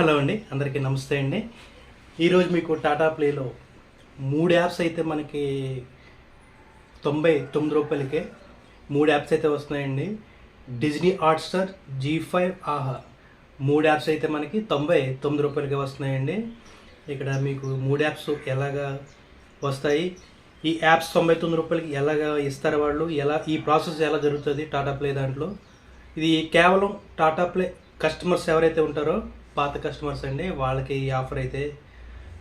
Hello అండి అందరికీ నమస్తే అండి. ఈరోజు మీకు టాటా ప్లేలో మూడు యాప్స్ అయితే మనకి తొంభై తొమ్మిది రూపాయలకే మూడు యాప్స్ అయితే వస్తున్నాయండి. డిజ్నీ హాట్స్టార్ జీ ఫైవ్ ఆహా మూడు యాప్స్ అయితే మనకి తొంభై తొమ్మిది రూపాయలకే వస్తున్నాయండి. ఇక్కడ మీకు మూడు యాప్స్ ఎలాగా వస్తాయి? ఈ యాప్స్ తొంభై తొమ్మిది రూపాయలకి ఎలాగా ఇస్తారు వాళ్ళు? ఎలా ఈ ప్రాసెస్ ఎలా జరుగుతుంది టాటా ప్లే దాంట్లో? ఇది కేవలం టాటా ప్లే కస్టమర్స్ ఎవరైతే ఉంటారో పాత కస్టమర్స్ అండి వాళ్ళకి ఈ ఆఫర్ అయితే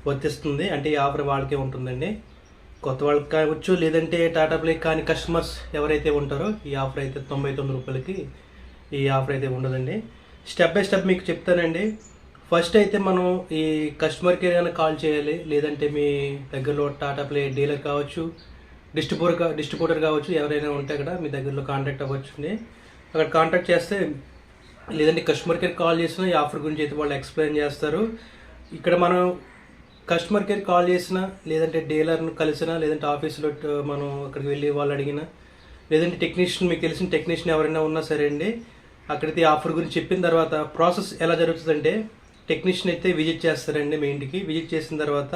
వర్తిస్తుంది. అంటే ఈ ఆఫర్ వాళ్ళకే ఉంటుందండి. కొత్త వాళ్ళకి కావచ్చు లేదంటే టాటా ప్లే కాని కస్టమర్స్ ఎవరైతే ఉంటారో ఈ ఆఫర్ అయితే తొంభై తొమ్మిది రూపాయలకి ఈ ఆఫర్ అయితే ఉండదండి. స్టెప్ బై స్టెప్ మీకు చెప్తానండి. ఫస్ట్ అయితే మనం ఈ కస్టమర్ కేర్ కనుక కాల్ చేయాలి లేదంటే మీ దగ్గరలో టాటా ప్లే డీలర్ కావచ్చు డిస్ట్రిబ్యూటర్ డిస్ట్రిబ్యూటర్ కావచ్చు ఎవరైనా ఉంటే అక్కడ మీ దగ్గరలో కాంటాక్ట్ అవ్వచ్చండి. అక్కడ కాంటాక్ట్ చేస్తే లేదంటే కస్టమర్ కేర్ కాల్ చేసినా ఈ ఆఫర్ గురించి అయితే వాళ్ళు ఎక్స్ప్లెయిన్ చేస్తారు. ఇక్కడ మనం కస్టమర్ కేర్ కాల్ చేసినా లేదంటే డీలర్ను కలిసినా లేదంటే ఆఫీస్లో మనం అక్కడికి వెళ్ళి వాళ్ళు అడిగినా లేదంటే టెక్నీషియన్ మీకు తెలిసిన టెక్నీషియన్ ఎవరైనా ఉన్నా సరే అండి అక్కడైతే ఈ ఆఫర్ గురించి చెప్పిన తర్వాత ప్రాసెస్ ఎలా జరుగుతుందంటే టెక్నీషియన్ అయితే విజిట్ చేస్తారండి మీ ఇంటికి. విజిట్ చేసిన తర్వాత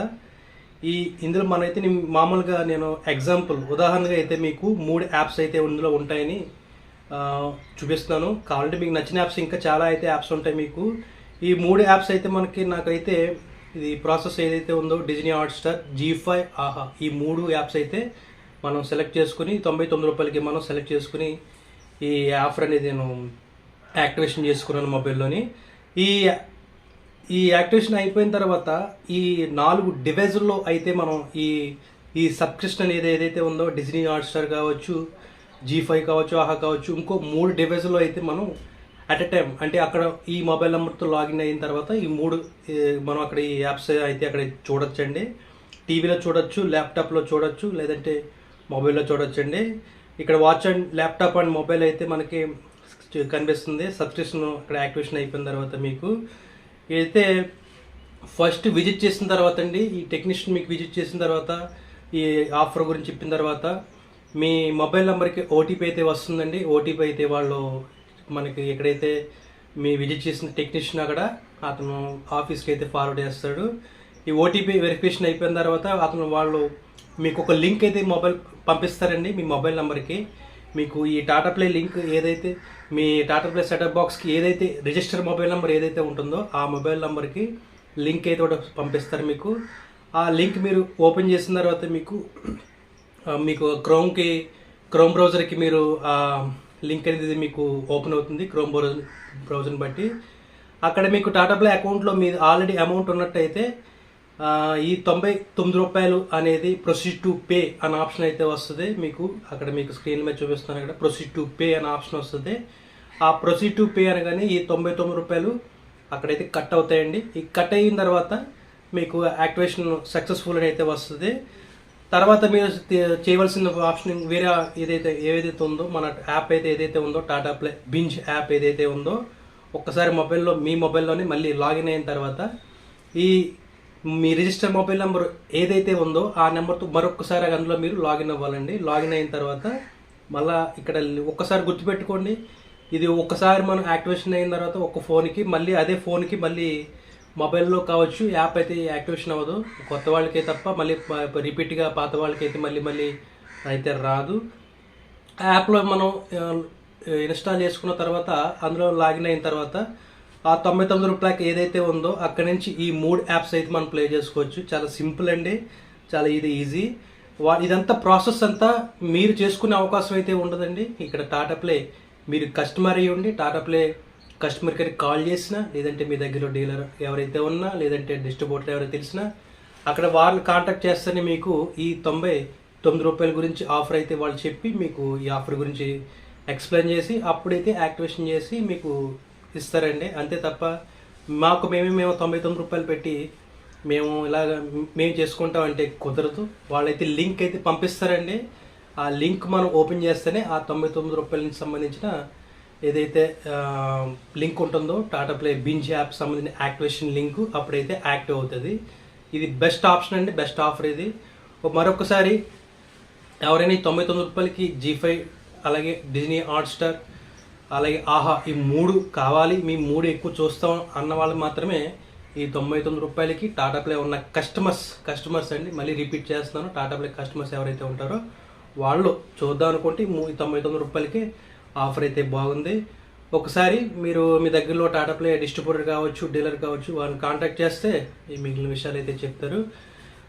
ఈ ఇందులో మనైతే మామూలుగా నేను ఎగ్జాంపుల్ ఉదాహరణగా అయితే మీకు మూడు యాప్స్ అయితే ఇందులో ఉంటాయని చూపిస్తున్నాను. కావాలంటే మీకు నచ్చిన యాప్స్ ఇంకా చాలా అయితే యాప్స్ ఉంటాయి మీకు. ఈ మూడు యాప్స్ అయితే మనకి నాకైతే ఇది ప్రాసెస్ ఏదైతే ఉందో డిజ్నీ హాట్స్టార్ జీ ఫైవ్ ఆహా ఈ మూడు యాప్స్ అయితే మనం సెలెక్ట్ చేసుకుని తొంభై తొమ్మిది రూపాయలకి మనం సెలెక్ట్ చేసుకుని ఈ ఆఫర్ అనేది నేను యాక్టివేషన్ చేసుకున్నాను మొబైల్లోని. ఈ ఈ యాక్టివేషన్ అయిపోయిన తర్వాత ఈ నాలుగు డివైజుల్లో అయితే మనం ఈ ఈ సబ్స్క్రిప్షన్ అనేది ఏదైతే ఉందో డిజ్నీ హాట్స్టార్ కావచ్చు జీ ఫైవ్ కావచ్చు ఆహా కావచ్చు ఇంకో మూడు డివైస్లో అయితే మనం అట్ ఎ టైం అంటే అక్కడ ఈ మొబైల్ నెంబర్తో లాగిన్ అయిన తర్వాత ఈ మూడు మనం అక్కడ ఈ యాప్స్ అయితే అక్కడ చూడొచ్చండి. టీవీలో చూడొచ్చు ల్యాప్టాప్లో చూడొచ్చు లేదంటే మొబైల్లో చూడొచ్చండి. ఇక్కడ watch and laptop and mobile అయితే మనకి కనిపిస్తుంది. సబ్స్క్రిప్షన్ అక్కడ యాక్టివేషన్ అయిపోయిన తర్వాత మీకు. అయితే ఫస్ట్ విజిట్ చేసిన తర్వాత అండి ఈ టెక్నీషియన్ మీకు విజిట్ చేసిన తర్వాత ఈ ఆఫర్ గురించి చెప్పిన తర్వాత మీ మొబైల్ నెంబర్కి ఓటీపీ అయితే వస్తుందండి. ఓటీపీ అయితే వాళ్ళు మనకి ఎక్కడైతే మీ విజిట్ చేసిన టెక్నీషియన్ అక్కడ అతను ఆఫీస్కి అయితే ఫార్వర్డ్ చేస్తాడు. ఈ ఓటీపీ వెరిఫికేషన్ అయిపోయిన తర్వాత అతను వాళ్ళు మీకు ఒక లింక్ అయితే మొబైల్ పంపిస్తారండి మీ మొబైల్ నెంబర్కి. మీకు ఈ టాటా ప్లే లింక్ ఏదైతే మీ టాటా ప్లే సెటప్ బాక్స్కి ఏదైతే రిజిస్టర్ మొబైల్ నెంబర్ ఏదైతే ఉంటుందో ఆ మొబైల్ నెంబర్కి లింక్ అయితే ఒకటి పంపిస్తారు మీకు. ఆ లింక్ మీరు ఓపెన్ చేసిన తర్వాత మీకు మీకు క్రోమ్కి క్రోమ్ బ్రౌజర్కి మీరు లింక్ అనేది మీకు ఓపెన్ అవుతుంది క్రోమ్ బ్రౌజర్ బ్రౌజర్ని బట్టి. అక్కడ మీకు టాటా ప్లే అకౌంట్లో మీ ఆల్రెడీ అమౌంట్ ఉన్నట్టయితే ఈ తొంభై తొమ్మిది రూపాయలు అనేది ప్రొసీడ్ టు పే అనే ఆప్షన్ అయితే వస్తుంది. మీకు అక్కడ మీకు స్క్రీన్ మీద చూపిస్తాను అక్కడ ప్రొసీడ్ టు పే అనే ఆప్షన్ వస్తుంది. ఆ ప్రొసీడ్ టు పే అనగానే ఈ తొంభై తొమ్మిది రూపాయలు అక్కడైతే కట్ అవుతాయండి. ఈ కట్ అయిన తర్వాత మీకు యాక్టివేషన్ సక్సెస్ఫుల్ అని అయితే వస్తుంది. తర్వాత మీరు చేయవలసిన ఆప్షన్ వేరే ఏదైతే ఏదైతే ఉందో మన యాప్ అయితే ఏదైతే ఉందో టాటా ప్లే బింజ్ యాప్ ఏదైతే ఉందో ఒక్కసారి మొబైల్లో మీ మొబైల్లోనే మళ్ళీ లాగిన్ అయిన తర్వాత ఈ మీ రిజిస్టర్ మొబైల్ నెంబర్ ఏదైతే ఉందో ఆ నెంబర్తో మరొకసారి అందులో మీరు లాగిన్ అవ్వాలండి. లాగిన్ అయిన తర్వాత మళ్ళీ ఇక్కడ ఒక్కసారి గుర్తుపెట్టుకోండి. ఇది ఒక్కసారి మనం యాక్టివేషన్ అయిన తర్వాత ఒక ఫోన్కి మళ్ళీ అదే ఫోన్కి మళ్ళీ మొబైల్లో కావచ్చు యాప్ అయితే యాక్టివేషన్ అవ్వదు. కొత్త వాళ్ళకే తప్ప మళ్ళీ రిపీట్గా పాత వాళ్ళకైతే మళ్ళీ మళ్ళీ అయితే రాదు. ఆ యాప్లో మనం ఇన్స్టాల్ చేసుకున్న తర్వాత అందులో లాగిన్ అయిన తర్వాత ఆ తొంభై తొమ్మిది రూపాయలకి ఏదైతే ఉందో అక్కడి నుంచి ఈ మూడు యాప్స్ అయితే మనం ప్లే చేసుకోవచ్చు. చాలా సింపుల్ అండి. చాలా ఇది ఈజీ. వా ఇదంతా ప్రాసెస్ అంతా మీరు చేసుకునే అవకాశం అయితే ఉండదండి. ఇక్కడ టాటా ప్లే మీరు కస్టమర్ అయ్యి ఉండి టాటా ప్లే కస్టమర్ కేర్కి కాల్ చేసినా లేదంటే మీ దగ్గర డీలర్ ఎవరైతే ఉన్నా లేదంటే డిస్ట్రిబ్యూటర్ ఎవరైతే తెలిసినా అక్కడ వాళ్ళని కాంటాక్ట్ చేస్తేనే మీకు ఈ తొంభై తొమ్మిది రూపాయల గురించి ఆఫర్ అయితే వాళ్ళు చెప్పి మీకు ఈ ఆఫర్ గురించి ఎక్స్ప్లెయిన్ చేసి అప్పుడైతే యాక్టివేషన్ చేసి మీకు ఇస్తారండి. అంతే తప్ప మాకు మేమే మేము తొంభై తొమ్మిది రూపాయలు పెట్టి మేము ఇలాగ మేము చేసుకుంటాం అంటే కుదరదు. వాళ్ళైతే లింక్ అయితే పంపిస్తారండి. ఆ లింక్ మనం ఓపెన్ చేస్తేనే ఆ తొంభై తొమ్మిది రూపాయలకి సంబంధించిన ఏదైతే లింక్ ఉంటుందో టాటా ప్లే బింజ్ యాప్ సంబంధించిన యాక్టివేషన్ లింక్ అప్పుడైతే యాక్టివ్ అవుతుంది. ఇది బెస్ట్ ఆప్షన్ అండి బెస్ట్ ఆఫర్ ఇది. మరొకసారి ఎవరైనా ఈ తొంభై తొమ్మిది రూపాయలకి జీ ఫైవ్ అలాగే డిజ్నీ హాట్స్టార్ అలాగే ఆహా ఈ మూడు కావాలి మీ మూడు ఎక్కువ చూస్తాం అన్న వాళ్ళు మాత్రమే ఈ తొంభై తొమ్మిది రూపాయలకి టాటా ప్లే ఉన్న కస్టమర్స్ కస్టమర్స్ అండి మళ్ళీ రిపీట్ చేస్తున్నాను టాటా ప్లే కస్టమర్స్ ఎవరైతే ఉంటారో వాళ్ళు చూద్దాం అనుకుంటే ఈ మూ- ఈ తొంభై తొమ్మిది రూపాయలకి ఆఫర్ అయితే బాగుంది. ఒకసారి మీరు మీ దగ్గరలో టాటా ప్లే డిస్ట్రిబ్యూటర్ కావచ్చు డీలర్ కావచ్చు వారిని కాంటాక్ట్ చేస్తే ఈ మిగిలిన విషయాలు అయితే చెప్తారు.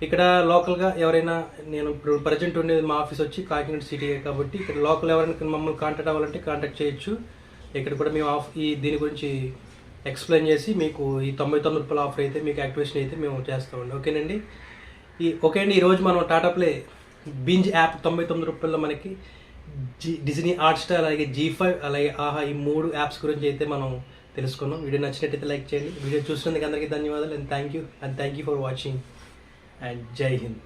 ఇక్కడ లోకల్గా ఎవరైనా నేను ఇప్పుడు ప్రజెంట్ ఉండేది మా ఆఫీస్ వచ్చి కాకినాడ సిటీ కాబట్టి ఇక్కడ లోకల్ ఎవరైనా మమ్మల్ని కాంటాక్ట్ అవ్వాలంటే కాంటాక్ట్ చేయొచ్చు. ఇక్కడ కూడా మేము ఆఫ్ ఈ దీని గురించి ఎక్స్ప్లెయిన్ చేసి మీకు ఈ తొంభై తొమ్మిది రూపాయల ఆఫర్ అయితే మీకు యాక్టివేషన్ అయితే మేము చేస్తామండి ఓకేనండి? ఈ ఓకే అండి ఈరోజు మనం టాటా ప్లే బింజ్ యాప్ తొంభై తొమ్మిది రూపాయల్లో మనకి జీ డిజ్నీ హాట్ స్టార్ అలాగే జీ ఫైవ్ అలాగే ఆహా ఈ మూడు యాప్స్ గురించి అయితే మనం తెలుసుకున్నాం. వీడియో నచ్చినట్టయితే లైక్ చేయండి. వీడియో చూసినందుకు అందరికీ ధన్యవాదాలు. And thank you and thank you for watching and జై హింద్